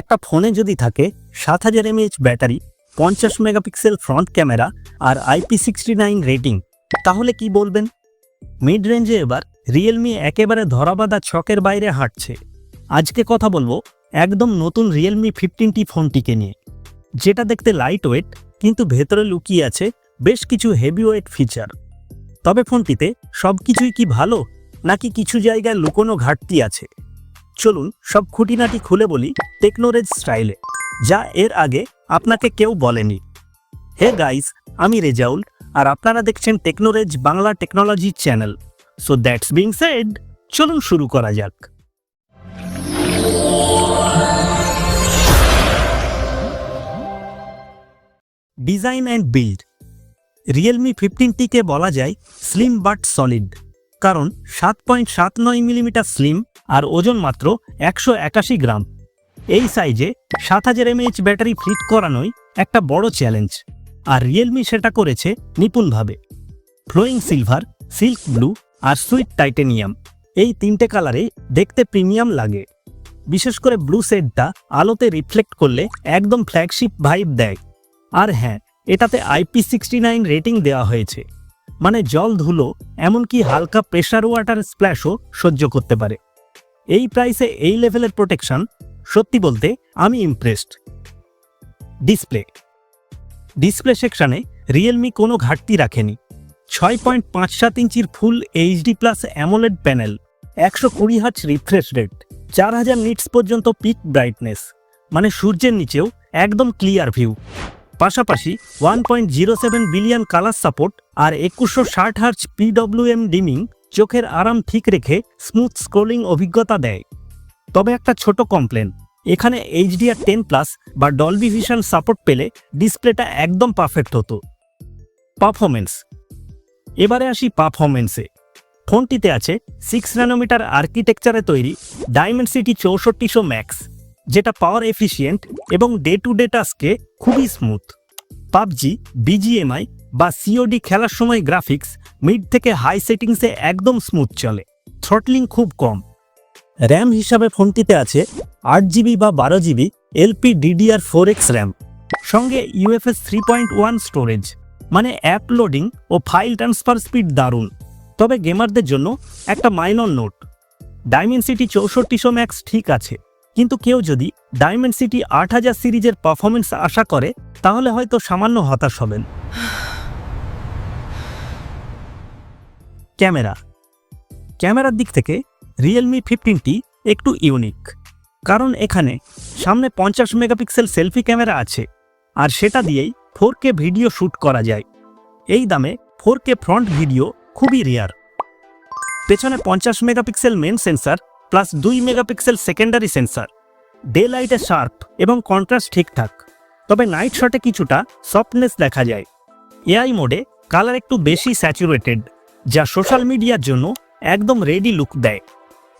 একটা ফোনে যদি থাকে সাত হাজার এমএএইচ ব্যাটারি, পঞ্চাশ মেগাপিক্সেল ফ্রন্ট ক্যামেরা আর আইপি সিক্সটি নাইন রেটিং তাহলে কি বলবেন? মিড রেঞ্জে এবার রিয়েলমি একেবারে ধরাবাঁধা ছকের বাইরে হাঁটছে। আজকে কথা বলব একদম নতুন রিয়েলমি ফিফটিনটি ফোনটিকে নিয়ে। যেটা দেখতে লাইট ওয়েট কিন্তু ভেতরে লুকিয়ে আছে বেশ কিছু হেভি ওয়েট ফিচার তবে ফোনটিতে সব কিছুই কি ভালো, নাকি কিছু জায়গায় লুকোনো ঘাটতি আছে? চলুন সব খুঁটিনাটি খুলে বলি টেকনোরেজ স্টাইলে, যা এর আগে আপনাকে কেউ বলেনি। হে গাইস, আমি রেজাউল, আর আপনারা দেখছেন টেকনোরেজ Bangla technology channel. So that's being said, চলুন শুরু করা যাক। Design and build. রিয়েলমি ফিফটিনটিকে বলা যায় স্লিম বাট সলিড কারণ সাত পয়েন্ট সাত নয় মিলিমিটার স্লিম আর ওজন মাত্র একশো একাশি গ্রাম। এই সাইজে সাত হাজার এমএইচ ব্যাটারি ফিট করানোই একটা বড় চ্যালেঞ্জ আর রিয়েলমি সেটা করেছে নিপুণভাবে। ফ্লোয়িং সিলভার সিল্ক ব্লু আর সুইট টাইটেনিয়াম এই তিনটে কালারে দেখতে প্রিমিয়াম লাগে। বিশেষ করে ব্লু শেডটা আলোতে রিফ্লেক্ট করলে একদম ফ্ল্যাগশিপ ভাইব দেয়। আর হ্যাঁ এটাতে আইপি সিক্সটি নাইন রেটিং দেওয়া হয়েছে। মানে জল ধুলো, এমনকি হালকা প্রেশার ওয়াটার স্প্ল্যাশও সহ্য করতে পারে। এই প্রাইসে এই লেভেলের প্রোটেকশন, সত্যি বলতে আমি ইমপ্রেসড ডিসপ্লে। ডিসপ্লে সেকশনে রিয়েলমি কোনো ঘাটতি রাখেনি। ছয় পয়েন্ট পাঁচ সাত ইঞ্চির full HD plus AMOLED panel, একশো কুড়ি হার্চ রিফ্রেশ রেট চার হাজার নিটস পর্যন্ত পিক ব্রাইটনেস মানে সূর্যের নিচেও একদম ক্লিয়ার ভিউ পাশাপাশি one point zero seven billion colour support আর একুশশো ষাট হার্চ পিডব্লিউএম ডিমিং চোখের আরাম ঠিক রেখে স্মুথ স্ক্রোলিং অভিজ্ঞতা দেয়। তবে একটা ছোট কমপ্লেন এখানে এইচডিআর টেন প্লাস বা ডলবি ভিশন সাপোর্ট পেলে ডিসপ্লেটা একদম পারফেক্ট হতো। পারফরমেন্স এবারে আসি পারফরমেন্সে ফোনটিতে আছে সিক্স ন্যানোমিটার আর্কিটেকচারে তৈরি ডায়মেন্সিটি চৌষট্টিশো ম্যাক্স যেটা পাওয়ার এফিসিয়েন্ট এবং ডে টু ডে টাস্কে খুবই স্মুথ পাবজি বিজিএমআই বা সিওডি খেলার সময় গ্রাফিক্স মিড থেকে হাই সেটিংসে একদম স্মুথ চলে। থ্রটলিং খুব কম। র্যাম হিসাবে ফোনটিতে আছে আট জিবি বা বারো GB LP DDR four X RAM সঙ্গে UFS three point one storage মানে অ্যাপ লোডিং ও ফাইল ট্রান্সফার স্পিড দারুণ। তবে গেমারদের জন্য একটা মাইনর নোট ডায়মেন্সিটি চৌষট্টিশো ম্যাক্স ঠিক আছে। কিন্তু কেউ যদি ডায়মেন্সিটি আট হাজার সিরিজের পারফরমেন্স আশা করে, তাহলে হয়তো সামান্য হতাশ হবেন। ক্যামেরা। ক্যামেরার দিক থেকে রিয়েলমি ফিফটিনটি একটু ইউনিক কারণ এখানে সামনে পঞ্চাশ মেগাপিক্সেল সেলফি ক্যামেরা আছে, আর সেটা দিয়েই ফোর ভিডিও শ্যুট করা যায়। এই দামে ফোর ফ্রন্ট ভিডিও খুবই রেয়ার পেছনে পঞ্চাশ মেগাপিক্সেল মেন সেন্সার প্লাস দুই মেগাপিক্সেল সেকেন্ডারি সেন্সার ডে লাইটে শার্প এবং কন্ট্রাস্ট ঠিকঠাক, তবে নাইট শটে কিছুটা সফটনেস দেখা যায়। এআই মোডে কালার একটু বেশি স্যাচুরেটেড যা সোশ্যাল মিডিয়ার জন্য একদম রেডি লুক দেয়।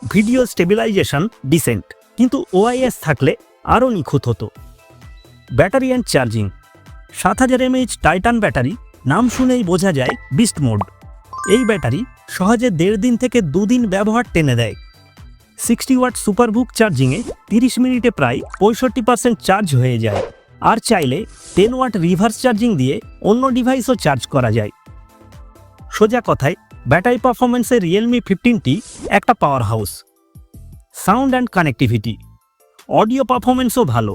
ভিডিও স্টেবিলাইজেশন ডিসেন্ট কিন্তু ওআইএস থাকলে আরও নিখুঁত হতো। ব্যাটারি অ্যান্ড চার্জিং সাত হাজার এমএইচ টাইটান ব্যাটারি, নাম শুনেই বোঝা যায় বিস্ট মোড এই ব্যাটারি সহজে দেড় দিন থেকে দুদিন ব্যবহার টেনে দেয়। সিক্সটি ওয়াট সুপারবুক চার্জিংয়ে তিরিশ মিনিটে প্রায় পঁয়ষট্টি পার্সেন্ট চার্জ হয়ে যায়। আর চাইলে টেন ওয়াট রিভার্স চার্জিং দিয়ে অন্য ডিভাইসও চার্জ করা যায়। সোজা কথায় ব্যাটারি পারফরমেন্সে রিয়েলমি ফিফটিনটি একটা power house sound and connectivity audio পারফরমেন্সও ভালো।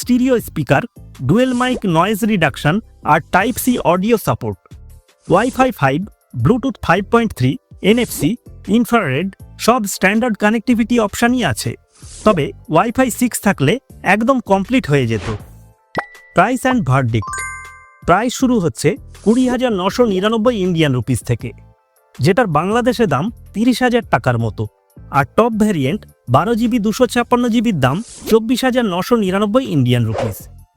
Stereo speaker dual mic noise reduction আর type C audio support wifi five Bluetooth five point three NFC infrared সব standard connectivity অপশানই আছে। তবে ওয়াইফাই সিক্স থাকলে একদম complete হয়ে যেত। প্রাইস অ্যান্ড ভার্ডিক্ট প্রাইস শুরু হচ্ছে কুড়ি হাজার নশো নিরানব্বই ইন্ডিয়ান রুপিস থেকে, যেটার বাংলাদেশে দাম তিরিশ হাজার টাকার মতো। আর টপ ভ্যারিয়েন্ট বারো জিবি, দুশো ছাপ্পান্ন জিবির দাম চব্বিশ হাজার নশো নিরানব্বই ইন্ডিয়ান রুপিস,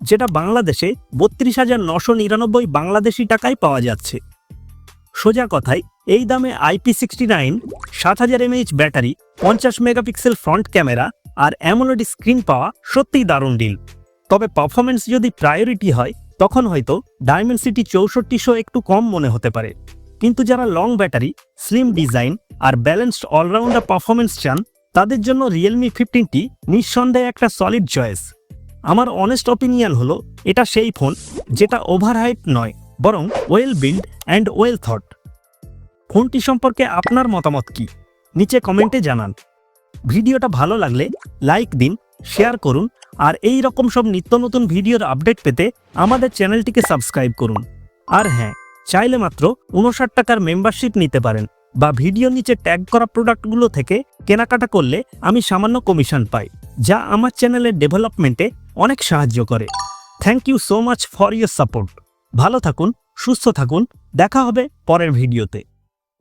যেটা বাংলাদেশে বত্রিশ হাজার নশো নিরানব্বই বাংলাদেশি টাকায় পাওয়া যাচ্ছে। সোজা কথায়, এই দামে আইপি সিক্সটি নাইন, সাত হাজার এমএইচ ব্যাটারি, পঞ্চাশ মেগাপিক্সেল ফ্রন্ট ক্যামেরা আর অ্যামোলেড স্ক্রিন পাওয়া সত্যিই দারুণ ডিল। তবে পারফরমেন্স যদি প্রায়োরিটি হয় তখন হয়তো ডায়মেন্সিটি চৌষট্টিশো একটু কম মনে হতে পারে। কিন্তু যারা লং ব্যাটারি স্লিম ডিজাইন আর ব্যালেন্সড অলরাউন্ডার পারফরমেন্স চান, তাদের জন্য রিয়েলমি ফিফটিনটি নিঃসন্দেহে একটা সলিড চয়েস আমার অনেস্ট অপিনিয়ন হলো, এটা সেই ফোন যেটা ওভারহাইট নয়, বরং well build and well thought ফোনটি সম্পর্কে আপনার মতামত কি? নিচে কমেন্টে জানান। ভিডিওটা ভালো লাগলে লাইক দিন শেয়ার করুন আর এই রকম সব নিত্য নতুন ভিডিওর আপডেট পেতে আমাদের চ্যানেলটিকে সাবস্ক্রাইব করুন। আর হ্যাঁ চাইলে মাত্র উনষাট টাকার মেম্বারশিপ নিতে পারেন বা ভিডিও নিচে ট্যাগ করা প্রোডাক্টগুলো থেকে কেনাকাটা করলে আমি সামান্য কমিশন পাই, যা আমার চ্যানেলের ডেভেলপমেন্টে অনেক সাহায্য করে। Thank you so much for your support. ভালো থাকুন, সুস্থ থাকুন, দেখা হবে পরের ভিডিওতে।